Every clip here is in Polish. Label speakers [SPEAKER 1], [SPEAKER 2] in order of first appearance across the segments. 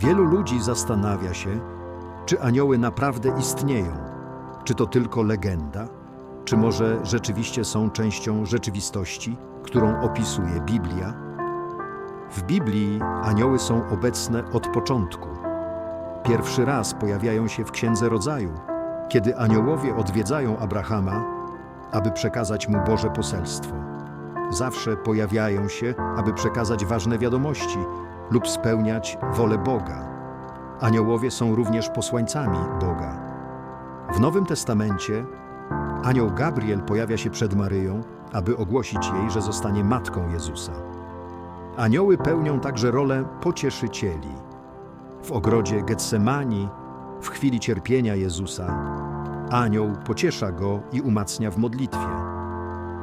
[SPEAKER 1] Wielu ludzi zastanawia się, czy anioły naprawdę istnieją. Czy to tylko legenda, czy może rzeczywiście są częścią rzeczywistości, którą opisuje Biblia? W Biblii anioły są obecne od początku. Pierwszy raz pojawiają się w Księdze Rodzaju, kiedy aniołowie odwiedzają Abrahama, aby przekazać mu Boże poselstwo. Zawsze pojawiają się, aby przekazać ważne wiadomości lub spełniać wolę Boga. Aniołowie są również posłańcami Boga. W Nowym Testamencie anioł Gabriel pojawia się przed Maryją, aby ogłosić jej, że zostanie matką Jezusa. Anioły pełnią także rolę pocieszycieli. W ogrodzie Getsemani, w chwili cierpienia Jezusa, anioł pociesza go i umacnia w modlitwie.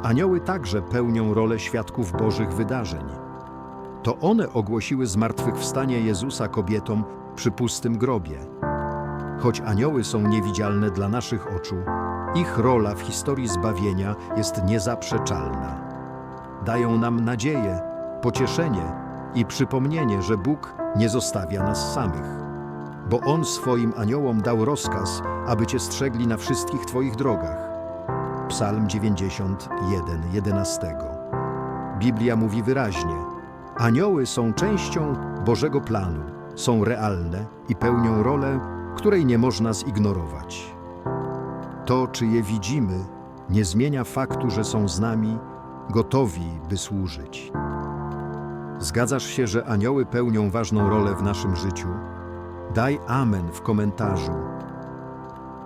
[SPEAKER 1] Anioły także pełnią rolę świadków Bożych wydarzeń. To one ogłosiły zmartwychwstanie Jezusa kobietom przy pustym grobie. Choć anioły są niewidzialne dla naszych oczu, ich rola w historii zbawienia jest niezaprzeczalna. Dają nam nadzieję, pocieszenie i przypomnienie, że Bóg nie zostawia nas samych. Bo On swoim aniołom dał rozkaz, aby Cię strzegli na wszystkich Twoich drogach. Psalm 91, 11. Biblia mówi wyraźnie: Anioły są częścią Bożego planu, są realne i pełnią rolę, której nie można zignorować. To, czy je widzimy, nie zmienia faktu, że są z nami, gotowi, by służyć. Zgadzasz się, że anioły pełnią ważną rolę w naszym życiu? Daj amen w komentarzu